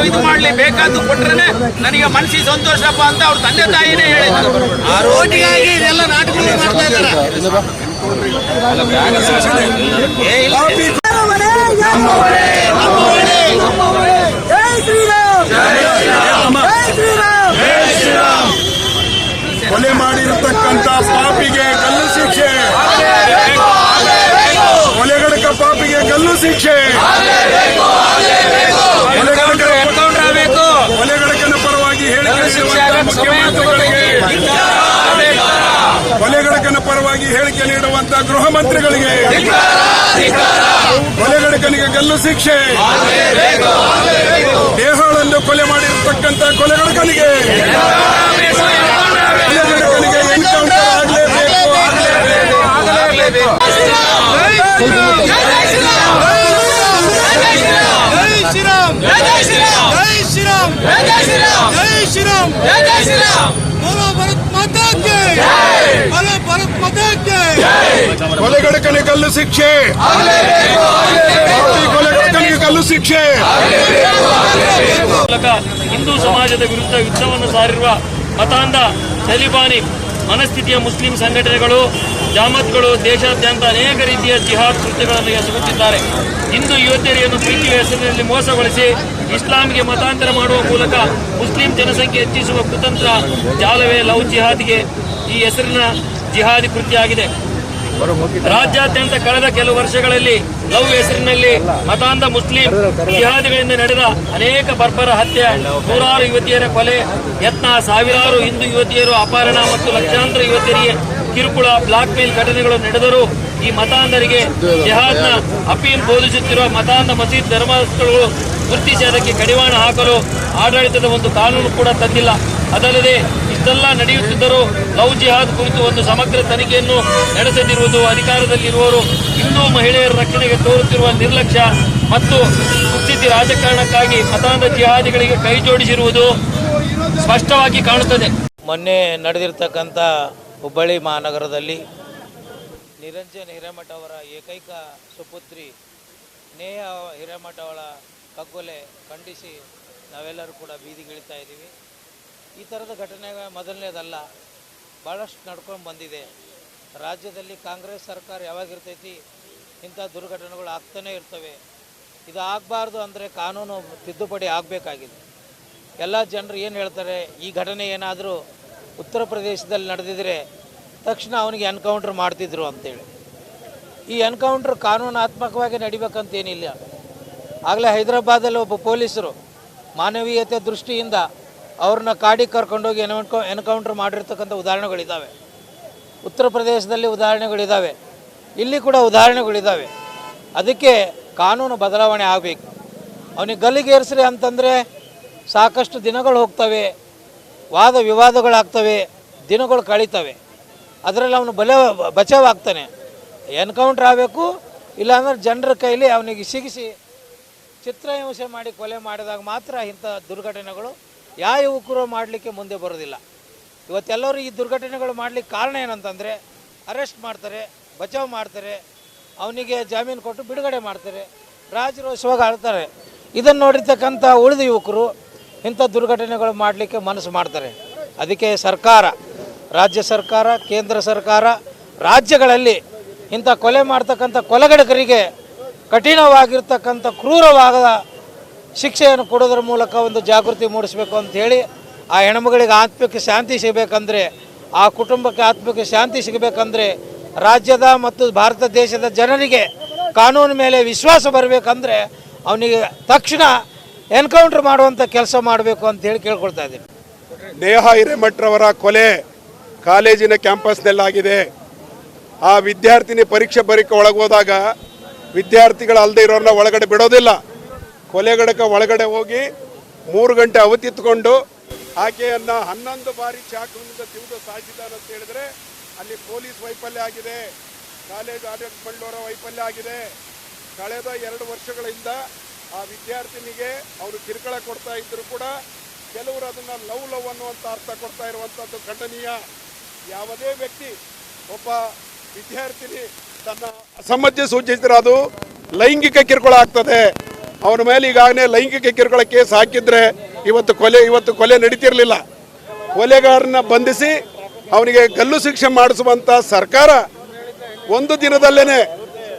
ಇದು ಮಾಡ್ಲಿ ಬೇಕಾದ್ದು ಕೊಟ್ರೇನೆ ನನಗೆ ಮನಸ್ಸಿಗೆ ಸಂತೋಷಪ್ಪ ಅಂತ ಅವ್ರ ತಂದೆ ತಾಯಿನೇ ಹೇಳಿದ್ರು. ಆ ರೋಟಿಗಾಗಿ ಇದೆಲ್ಲ ನಾಟಕಗಳು ಮಾಡ್ತಾ ಇದ್ದಾರೆ ಏ, ಇಲ್ಲ. ಜೈ ಶ್ರೀರಾಮ್ ಜೈ ಶ್ರೀರಾಮ್ ಕೊಲೆ ಮಾಡಿರತಕ್ಕಂತ ಪಾಪಿಗೆ ಗಲ್ಲು ಶಿಕ್ಷೆ ಕೊಲೆಗಡಕ ಆಗಬೇಕು. ಕೊಲೆಗಡಕನ ಪರವಾಗಿ ಹೇಳಿಕೆ ನೀಡುವಂತಹ ಪರವಾಗಿ ಹೇಳಿಕೆ ನೀಡುವಂತ ಗೃಹ ಮಂತ್ರಿಗಳಿಗೆ. ಕೊಲೆಗಡಕನಿಗೆ ಗಲ್ಲು ಶಿಕ್ಷೆ. ದೇಹಗಳನ್ನು ಕೊಲೆ ಮಾಡಿರತಕ್ಕಂತಹ ಕೊಲೆಗಡಕನಿಗೆ ಕೊಲೆಗಡಕನಿಗೆ ಎನ್ಕೌಂಟರ್ ಆಗಲೇಬೇಕು ಆಗಲೇಬೇಕು. ಕೊಲೆಗಡಕನಿಗೆ ಕಲ್ಲು ಶಿಕ್ಷೆ. ಕೊಲೆಗಡಕನಿಗೆ ಕಲ್ಲು ಶಿಕ್ಷೆ. ಮೂಲಕ ಹಿಂದೂ ಸಮಾಜದ ವಿರುದ್ಧ ಯುದ್ಧವನ್ನು ಸಾರಿರುವ ಮತಾಂಧ, ತಲಿಬಾನಿ, ಮನಸ್ಥಿತಿಯ ಮುಸ್ಲಿಂ ಸಂಘಟನೆಗಳು, ಜಾಮತ್ಗಳು ದೇಶಾದ್ಯಂತ ಅನೇಕ ರೀತಿಯ ಜಿಹಾದ್ ಕೃತ್ಯಗಳನ್ನು ಎಸಗುತ್ತಿದ್ದಾರೆ. ಹಿಂದೂ ಯುವತಿಯರಿಯನ್ನು ಪ್ರೀತಿಯ ಹೆಸರಿನಲ್ಲಿ ಮೋಸಗೊಳಿಸಿ ಇಸ್ಲಾಂಗೆ ಮತಾಂತರ ಮಾಡುವ ಮೂಲಕ ಮುಸ್ಲಿಂ ಜನಸಂಖ್ಯೆ ಹೆಚ್ಚಿಸುವ ಕುತಂತ್ರ ಜಾಲವೇ ಲವ್ ಜಿಹಾದ್ಗೆ ಈ ಹೆಸರಿನ ಜಿಹಾದಿ ಕೃತ್ಯ ಆಗಿದೆ. ರಾಜ್ಯಾದ್ಯಂತ ಕಳೆದ ಕೆಲವು ವರ್ಷಗಳಲ್ಲಿ ಲವ್ ಹೆಸರಿನಲ್ಲಿ ಮತಾಂಧ ಮುಸ್ಲಿಂ ಜಿಹಾದಿಗಳಿಂದ ನಡೆದ ಅನೇಕ ಬರ್ಬರ ಹತ್ಯೆ, ನೂರಾರು ಯುವತಿಯರ ಕೊಲೆ, ಯತ್ನ, ಸಾವಿರಾರು ಹಿಂದೂ ಯುವತಿಯರು ಅಪಹರಣ ಮತ್ತು ಲಕ್ಷಾಂತರ ಯುವತಿಯರಿಗೆ ಕಿರುಕುಳ ಬ್ಲಾಕ್ ಮೇಲ್ ಘಟನೆಗಳು ನಡೆದರೂ ಈ ಮತಾಂಧರಿಗೆ ಜಿಹಾದ್ನ ಅಪೀಲ್ ಬೋಧಿಸುತ್ತಿರುವ ಮತಾಂಧ ಮಸೀದ್ ಧರ್ಮಸ್ಥಳಗಳು ಗುರುತಿಸಿ ಅದಕ್ಕೆ ಕಡಿವಾಣ ಹಾಕಲು ಆಡಳಿತದ ಒಂದು ಕಾನೂನು ಕೂಡ ತಂದಿಲ್ಲ. ಅದಲ್ಲದೆ ಇಷ್ಟೆಲ್ಲ ನಡೆಯುತ್ತಿದ್ದರೂ ಲವ್ ಜಿಹಾದ್ ಕುರಿತು ಒಂದು ಸಮಗ್ರ ತನಿಖೆಯನ್ನು ನಡೆಸದಿರುವುದು ಅಧಿಕಾರದಲ್ಲಿರುವವರು ಹಿಂದೂ ಮಹಿಳೆಯರ ರಕ್ಷಣೆಗೆ ತೋರುತ್ತಿರುವ ನಿರ್ಲಕ್ಷ್ಯ ಮತ್ತು ಕುಸ್ಥಿತಿ ರಾಜಕಾರಣಕ್ಕಾಗಿ ಮತಾಂಧ ಜಿಹಾದಿಗಳಿಗೆ ಕೈ ಜೋಡಿಸಿರುವುದು ಸ್ಪಷ್ಟವಾಗಿ ಕಾಣುತ್ತದೆ. ಮೊನ್ನೆ ನಡೆದಿರ್ತಕ್ಕಂಥ ಹುಬ್ಬಳ್ಳಿ ಮಹಾನಗರದಲ್ಲಿ ನಿರಂಜನ್ ಹಿರೇಮಠ ಅವರ ಏಕೈಕ ಸುಪುತ್ರಿ ನೇಹ ಹಿರೇಮಠ ಅವಳ ಕಗ್ಗೊಲೆ ಖಂಡಿಸಿ ನಾವೆಲ್ಲರೂ ಕೂಡ ಬೀದಿಗಿಳಿತಾ ಇದ್ದೀವಿ. ಈ ಥರದ ಘಟನೆ ಮೊದಲನೇದಲ್ಲ ಭಾಳಷ್ಟು ನಡ್ಕೊಂಡು ಬಂದಿದೆ. ರಾಜ್ಯದಲ್ಲಿ ಕಾಂಗ್ರೆಸ್ ಸರ್ಕಾರ ಯಾವಾಗಿರ್ತೈತಿ ಇಂಥ ದುರ್ಘಟನೆಗಳು ಆಗ್ತಾನೇ ಇರ್ತವೆ. ಇದು ಆಗಬಾರ್ದು ಅಂದರೆ ಕಾನೂನು ತಿದ್ದುಪಡಿ ಆಗಬೇಕಾಗಿದೆ. ಎಲ್ಲ ಜನರು ಏನು ಹೇಳ್ತಾರೆ, ಈ ಘಟನೆ ಏನಾದರೂ ಉತ್ತರ ಪ್ರದೇಶದಲ್ಲಿ ನಡೆದಿದ್ರೆ ತಕ್ಷಣ ಅವನಿಗೆ ಎನ್ಕೌಂಟ್ರ್ ಮಾಡ್ತಿದ್ರು ಅಂತೇಳಿ. ಈ ಎನ್ಕೌಂಟ್ರ್ ಕಾನೂನಾತ್ಮಕವಾಗಿ ನಡಿಬೇಕಂತೇನಿಲ್ಲ. ಆಗಲೇ ಹೈದರಾಬಾದಲ್ಲಿ ಒಬ್ಬ ಪೊಲೀಸರು ಮಾನವೀಯತೆ ದೃಷ್ಟಿಯಿಂದ ಅವ್ರನ್ನ ಕಾಡಿಗೆ ಕರ್ಕೊಂಡೋಗಿ ಎನ್ಕೌ ಎನ್ಕೌಂಟ್ರ್ ಮಾಡಿರ್ತಕ್ಕಂಥ ಉದಾಹರಣೆಗಳಿದ್ದಾವೆ ಉತ್ತರ ಪ್ರದೇಶದಲ್ಲಿ ಉದಾಹರಣೆಗಳಿದ್ದಾವೆ ಇಲ್ಲಿ ಕೂಡ ಉದಾಹರಣೆಗಳಿದ್ದಾವೆ ಅದಕ್ಕೆ ಕಾನೂನು ಬದಲಾವಣೆ ಆಗಬೇಕು. ಅವನಿಗೆ ಗಲ್ಲಿಗೇರಿಸ್ರಿ ಅಂತಂದರೆ ಸಾಕಷ್ಟು ದಿನಗಳು ಹೋಗ್ತವೆ, ವಾದ ವಿವಾದಗಳಾಗ್ತವೆ, ದಿನಗಳು ಕಳೀತವೆ. ಅದರಲ್ಲಿ ಅವನು ಬಲ ಬಚಾವಾಗ್ತಾನೆ. ಎನ್ಕೌಂಟ್ರ್ ಆಗಬೇಕು, ಇಲ್ಲಾಂದ್ರೆ ಜನರ ಕೈಲಿ ಅವನಿಗೆ ಸಿಗಿಸಿ ಚಿತ್ರಹಿಂಸೆ ಮಾಡಿ ಕೊಲೆ ಮಾಡಿದಾಗ ಮಾತ್ರ ಇಂಥ ದುರ್ಘಟನೆಗಳು ಯಾವ ಯುವಕರು ಮಾಡಲಿಕ್ಕೆ ಮುಂದೆ ಬರೋದಿಲ್ಲ ಇವತ್ತೆಲ್ಲರೂ ಈ ದುರ್ಘಟನೆಗಳು ಮಾಡಲಿಕ್ಕೆ ಕಾರಣ ಏನಂತಂದರೆ, ಅರೆಸ್ಟ್ ಮಾಡ್ತಾರೆ, ಬಚಾವ್ ಮಾಡ್ತಾರೆ, ಅವನಿಗೆ ಜಾಮೀನು ಕೊಟ್ಟು ಬಿಡುಗಡೆ ಮಾಡ್ತಾರೆ ರಾಜರೋಷವಾಗಿ ಆಳ್ತಾರೆ. ಇದನ್ನು ನೋಡಿರ್ತಕ್ಕಂಥ ಉಳಿದ ಯುವಕರು ಇಂಥ ದುರ್ಘಟನೆಗಳು ಮಾಡಲಿಕ್ಕೆ ಮನಸ್ಸು ಮಾಡ್ತಾರೆ. ಅದಕ್ಕೆ ಸರ್ಕಾರ, ರಾಜ್ಯ ಸರ್ಕಾರ, ಕೇಂದ್ರ ಸರ್ಕಾರ, ರಾಜ್ಯಗಳಲ್ಲಿ ಇಂಥ ಕೊಲೆ ಮಾಡ್ತಕ್ಕಂಥ ಕೊಲೆಗಡಕರಿಗೆ ಕಠಿಣವಾಗಿರ್ತಕ್ಕಂಥ ಕ್ರೂರವಾದ ಶಿಕ್ಷೆಯನ್ನು ಕೊಡೋದ್ರ ಮೂಲಕ ಒಂದು ಜಾಗೃತಿ ಮೂಡಿಸಬೇಕು ಅಂತ ಹೇಳಿ ಆ ಹೆಣ್ಮಗಳಿಗೆ ಆತ್ಮಕ್ಕೆ ಶಾಂತಿ ಸಿಗಬೇಕಂದ್ರೆ, ಆ ಕುಟುಂಬಕ್ಕೆ ಆತ್ಮಕ್ಕೆ ಶಾಂತಿ ಸಿಗಬೇಕಂದ್ರೆ, ರಾಜ್ಯದ ಮತ್ತು ಭಾರತ ದೇಶದ ಜನರಿಗೆ ಕಾನೂನು ಮೇಲೆ ವಿಶ್ವಾಸ ಬರಬೇಕಂದ್ರೆ ಅವನಿಗೆ ತಕ್ಷಣ ಎನ್ಕೌಂಟರ್ ಮಾಡುವಂಥ ಕೆಲಸ ಮಾಡಬೇಕು ಅಂತ ಹೇಳಿ ಕೇಳ್ಕೊಳ್ತಾ ಇದ್ದೀನಿ. ನೇಹ ಹಿರೇಮಠ್ರವರ ಕೊಲೆ ಕಾಲೇಜಿನ ಕ್ಯಾಂಪಸ್ನಲ್ಲಾಗಿದೆ. ಆ ವಿದ್ಯಾರ್ಥಿನಿ ಪರೀಕ್ಷೆ ಬರೀಕೆ ಒಳಗೋದಾಗ ವಿದ್ಯಾರ್ಥಿಗಳು ಅಲ್ಲದೆ ಇರೋರನ್ನ ಒಳಗಡೆ ಬಿಡೋದಿಲ್ಲ. ಕೊಲೆಗಡಕ ಒಳಗಡೆ ಹೋಗಿ ಮೂರು ಗಂಟೆ ಅವತಿತ್ಕೊಂಡು ಆಕೆಯನ್ನ ಹನ್ನೊಂದು ಬಾರಿ ಚಾಕುವಿನಿಂದ ತಿವಿದು ಸಾಯಿಸಿದ್ದಾರೆ ಅಂತ ಹೇಳಿದ್ರೆ ಅಲ್ಲಿ ಪೊಲೀಸ್ ವೈಫಲ್ಯ ಆಗಿದೆ, ಕಾಲೇಜ್ ಆಡಳಿತ ಬಳ್ಳೋರ ವೈಫಲ್ಯ ಆಗಿದೆ. ಕಳೆದ ಎರಡು ವರ್ಷಗಳಿಂದ ಆ ವಿದ್ಯಾರ್ಥಿನಿಗೆ ಅವರು ಕಿರುಕುಳ ಕೊಡ್ತಾ ಇದ್ರು ಕೂಡ ಕೆಲವರು ಅದನ್ನ ಲವ್ ಲವ್ ಅನ್ನುವಂಥ ಅರ್ಥ ಕೊಡ್ತಾ ಇರುವಂಥದ್ದು ಖಂಡನೀಯ. ಯಾವುದೇ ವ್ಯಕ್ತಿ ಒಬ್ಬ ವಿದ್ಯಾರ್ಥಿನಿ ತನ್ನ ಅಸಮ್ಮತಿ ಸೂಚಿಸಿದ್ರೆ ಅದು ಲೈಂಗಿಕ ಕಿರುಕುಳ ಆಗ್ತದೆ. ಅವನ ಮೇಲೆ ಈಗಾಗಲೇ ಲೈಂಗಿಕ ಕಿರುಕುಳ ಕೇಸ್ ಹಾಕಿದ್ರೆ ಇವತ್ತು ಕೊಲೆ ಇವತ್ತು ಕೊಲೆ ನಡೀತಿರ್ಲಿಲ್ಲ. ಕೊಲೆಗಾರನ ಬಂಧಿಸಿ ಅವನಿಗೆ ಗಲ್ಲು ಶಿಕ್ಷೆ ಮಾಡಿಸುವಂತ ಸರ್ಕಾರ ಒಂದು ದಿನದಲ್ಲೇನೆ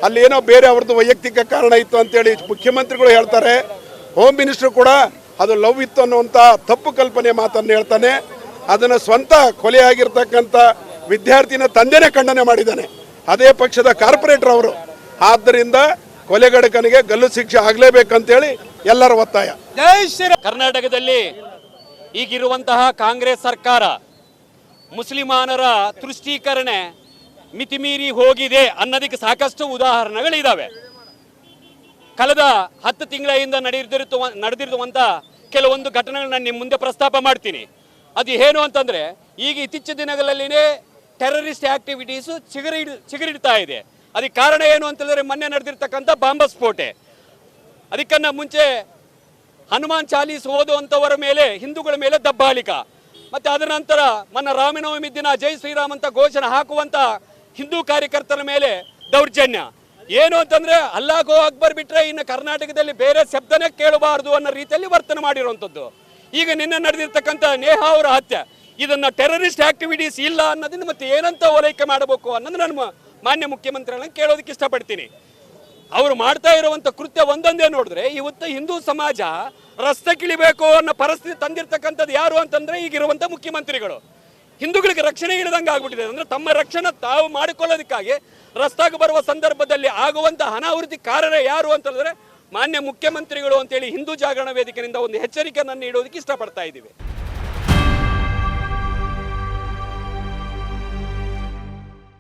ಅಲ್ಲಿ ಏನೋ ಬೇರೆ ಅವ್ರದ್ದು ವೈಯಕ್ತಿಕ ಕಾರಣ ಇತ್ತು ಅಂತೇಳಿ ಮುಖ್ಯಮಂತ್ರಿಗಳು ಹೇಳ್ತಾರೆ. ಹೋಮ್ ಮಿನಿಸ್ಟರ್ ಕೂಡ ಅದು ಲವ್ ಇತ್ತು ಅನ್ನುವಂಥ ತಪ್ಪು ಕಲ್ಪನೆ ಮಾತನ್ನು ಹೇಳ್ತಾನೆ. ಅದನ್ನು ಸ್ವಂತ ಕೊಲೆಯಾಗಿರ್ತಕ್ಕಂಥ ವಿದ್ಯಾರ್ಥಿನ ತಂದೆನೇ ಖಂಡನೆ ಮಾಡಿದ್ದಾನೆ. ಅದೇ ಪಕ್ಷದ ಕಾರ್ಪೊರೇಟರ್ ಅವರು. ಆದ್ದರಿಂದ ಕೊಲೆಗಡಕನಿಗೆ ಗಲ್ಲು ಶಿಕ್ಷೆ ಆಗಲೇಬೇಕಂತೇಳಿ ಎಲ್ಲರ ಒತ್ತಾಯ. ಕರ್ನಾಟಕದಲ್ಲಿ ಈಗಿರುವಂತಹ ಕಾಂಗ್ರೆಸ್ ಸರ್ಕಾರ ಮುಸ್ಲಿಮಾನರ ತುಷ್ಟೀಕರಣೆ ಮಿತಿಮೀರಿ ಹೋಗಿದೆ ಅನ್ನೋದಕ್ಕೆ ಸಾಕಷ್ಟು ಉದಾಹರಣೆಗಳಿದ್ದಾವೆ ಕಳೆದ ಹತ್ತು ತಿಂಗಳ ಹಿಂದೆ ನಡೆದಿರುವ ನಡೆದಿರುವಂಥ ಕೆಲವೊಂದು ಘಟನೆಗಳನ್ನ ನಿಮ್ಮ ಮುಂದೆ ಪ್ರಸ್ತಾಪ ಮಾಡ್ತೀನಿ. ಅದು ಏನು ಅಂತಂದರೆ, ಈಗ ಇತ್ತೀಚಿನ ದಿನಗಳಲ್ಲಿನೇ ಟೆರರಿಸ್ಟ್ ಆಕ್ಟಿವಿಟೀಸು ಚಿಗರಿ ಚಿಗರಿಡ್ತಾ ಇದೆ. ಅದಕ್ಕೆ ಕಾರಣ ಏನು ಅಂತಂದ್ರೆ ಮೊನ್ನೆ ನಡೆದಿರ್ತಕ್ಕಂಥ ಬಾಂಬ ಸ್ಫೋಟೆ. ಅದಕ್ಕನ್ನ ಮುಂಚೆ ಹನುಮಾನ್ ಚಾಲೀಸ್ ಓದುವಂಥವರ ಮೇಲೆ, ಹಿಂದೂಗಳ ಮೇಲೆ ದಬ್ಬಾಳಿಕ. ಮತ್ತೆ ಅದರ ನಂತರ ಮನ್ನ ರಾಮನವಮಿ ದಿನ ಜೈ ಶ್ರೀರಾಮ್ ಅಂತ ಘೋಷಣೆ ಹಾಕುವಂತ ಹಿಂದೂ ಕಾರ್ಯಕರ್ತರ ಮೇಲೆ ದೌರ್ಜನ್ಯ. ಏನು ಅಂತಂದ್ರೆ ಅಲ್ಲಾಗೋ ಅಕ್ಬರ್ ಬಿಟ್ರೆ ಇನ್ನು ಕರ್ನಾಟಕದಲ್ಲಿ ಬೇರೆ ಶಬ್ದನೇ ಕೇಳಬಾರದು ಅನ್ನೋ ರೀತಿಯಲ್ಲಿ ವರ್ತನೆ ಮಾಡಿರುವಂಥದ್ದು. ಈಗ ನಿನ್ನೆ ನಡೆದಿರ್ತಕ್ಕಂಥ ನೇಹಾ ಅವರ ಹತ್ಯೆ. ಇದನ್ನ ಟೆರರಿಸ್ಟ್ ಆಕ್ಟಿವಿಟೀಸ್ ಇಲ್ಲ ಅನ್ನೋದನ್ನ ಮತ್ತೆ ಏನಂತ ಓಲೈಕೆ ಮಾಡಬೇಕು ಅನ್ನೋದು ನಾನು ಮ- ಮಾನ್ಯ ಮುಖ್ಯಮಂತ್ರಿಗಳನ್ನ ಕೇಳೋದಕ್ಕೆ ಇಷ್ಟಪಡ್ತೀನಿ. ಅವರು ಮಾಡ್ತಾ ಇರುವಂತ ಕೃತ್ಯ ಒಂದೊಂದೇ ನೋಡಿದ್ರೆ ಇವತ್ತು ಹಿಂದೂ ಸಮಾಜ ರಸ್ತೆಗಿಳಿಬೇಕು ಅನ್ನೋ ಪರಿಸ್ಥಿತಿ ತಂದಿರ್ತಕ್ಕಂಥದ್ದು ಯಾರು ಅಂತಂದ್ರೆ ಈಗಿರುವಂತ ಮುಖ್ಯಮಂತ್ರಿಗಳು. ಹಿಂದೂಗಳಿಗೆ ರಕ್ಷಣೆ ಇಲ್ಲದಂಗೆ ಆಗ್ಬಿಟ್ಟಿದೆ. ಅಂದ್ರೆ ತಮ್ಮ ರಕ್ಷಣೆ ತಾವು ಮಾಡಿಕೊಳ್ಳೋದಕ್ಕಾಗಿ ರಸ್ತಾಗ ಬರುವ ಸಂದರ್ಭದಲ್ಲಿ ಆಗುವಂತ ಅನಾವೃತ್ತಿ ಕಾರಣ ಯಾರು ಅಂತಂದ್ರೆ ಮಾನ್ಯ ಮುಖ್ಯಮಂತ್ರಿಗಳು ಅಂತೇಳಿ ಹಿಂದೂ ಜಾಗರಣ ವೇದಿಕೆಯಿಂದ ಒಂದು ಎಚ್ಚರಿಕೆಯನ್ನು ನೀಡೋದಕ್ಕೆ ಇಷ್ಟಪಡ್ತಾ ಇದ್ದೀವಿ.